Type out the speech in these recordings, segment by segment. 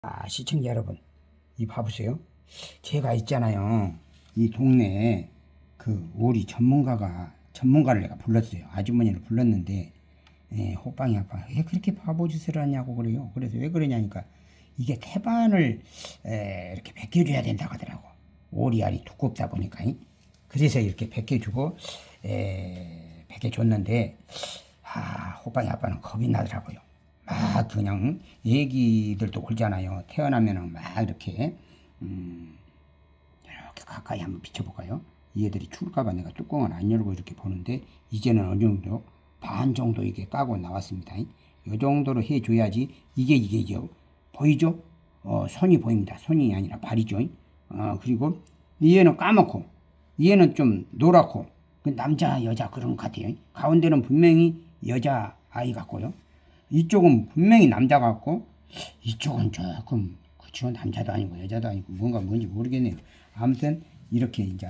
아, 시청자 여러분, 이 봐보세요. 제가 있잖아요. 이 동네에 그 오리 전문가가, 전문가를 내가 불렀어요. 아주머니를 불렀는데, 예, 호빵이 아빠, 왜 그렇게 바보 짓을 하냐고 그래요. 그래서 왜 그러냐니까, 이게 태반을 에, 이렇게 벗겨줘야 된다고 하더라고. 오리알이 두껍다 보니까. 이. 그래서 이렇게 벗겨주고, 에, 벗겨줬는데, 아, 호빵이 아빠는 겁이 나더라고요. 막 그냥 애기들도 그러잖아요. 태어나면은 막 이렇게 음, 이렇게 가까이 한번 비춰볼까요? 이 애들이 추울까봐 내가 뚜껑을 안 열고 이렇게 보는데 이제는 어느 정도 반 정도 이게 까고 나왔습니다. 이 정도로 해줘야지 이게 이게 이제 보이죠? 어, 손이 보입니다. 손이 아니라 발이죠. 어, 그리고 얘는 까맣고 얘는 좀 노랗고 그 남자 여자 그런 것 같아요. 가운데는 분명히 여자 아이 같고요. 이쪽은 분명히 남자 같고 이쪽은 조금 그치고 남자도 아니고 여자도 아니고 뭔가 뭔지 모르겠네요. 아무튼 이렇게 이제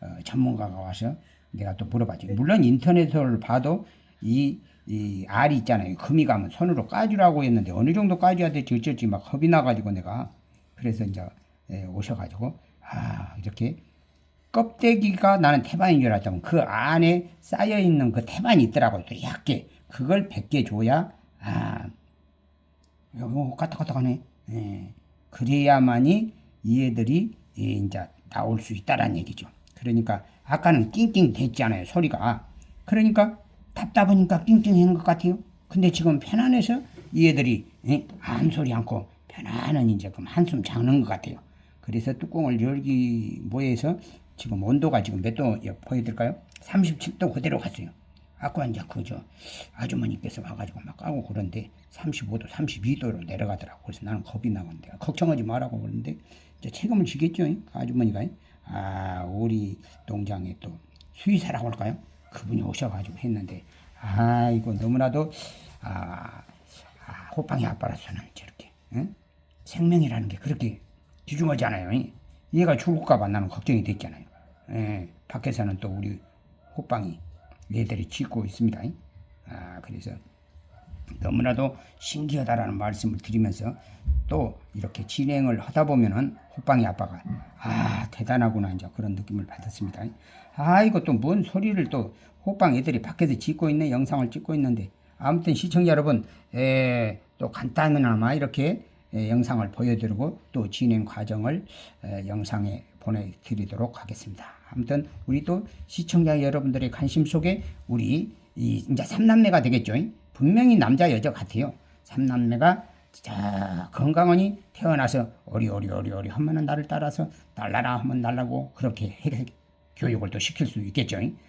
어, 전문가가 와서 내가 또 물어봤죠. 물론 인터넷을 봐도 이, 이 알이 있잖아요. 금이 가면 손으로 까주라고 했는데 어느 정도 까줘야 될지 어쩔지 막 겁이 나가지고 내가 그래서 이제 예, 오셔가지고 아 이렇게 껍데기가 나는 태반인 줄 알았다면 그 안에 쌓여 있는 그 태반이 있더라고요. 또 얇게 그걸 벗겨줘야 아 이거 까딱까딱하네. 예. 그래야만이 이 애들이 예, 이제 나올 수 있다라는 얘기죠. 그러니까 아까는 낑낑 됐잖아요 소리가. 그러니까 답답하니까 낑낑한 것 같아요. 근데 지금 편안해서 이 애들이 예, 아무 소리 않고 편안한 이제 그 한숨 자는 것 같아요. 그래서 뚜껑을 열기 뭐해서 지금 온도가 지금 몇 도 보여드릴까요? 37도 그대로 갔어요. 아까 이제 그저 아주머니께서 와가지고 막 까고 그런데 35도, 32도로 내려가더라고. 그래서 나는 겁이 나건데 걱정하지 말라고 그러는데 이제 책임을 지겠죠. 그 아주머니가 아 우리 농장에 또 수의사라고 할까요? 그분이 오셔가지고 했는데 아 이거 너무나도 아, 아 호빵이 아빠라서는 저렇게 응? 생명이라는 게 그렇게. 이. 얘가 죽을까봐 나는 걱정이 됐잖아요. 예, 밖에서는 또 우리 호빵이 얘들이 짖고 있습니다. 아, 그래서 너무나도 신기하다라는 말씀을 드리면서 또 이렇게 진행을 하다 보면은 호빵이 아빠가 아 대단하구나 이제 그런 느낌을 받았습니다. 아 이거 또 뭔 소리를 또 호빵 애들이 밖에서 짓고 있네 영상을 찍고 있는데 아무튼 시청자 여러분 에, 또 간단하나마 이렇게 에, 영상을 보여드리고 또 진행 과정을 에, 영상에 보내드리도록 하겠습니다. 아무튼 우리 또 시청자 여러분들의 관심 속에 우리 이 이제 삼남매가 되겠죠. 분명히 남자 여자 같아요. 삼남매가 자 건강하니 태어나서 어리어리 어리어리 하면은 나를 따라서 날라라 하면 날라고 그렇게 해, 교육을 또 시킬 수 있겠죠.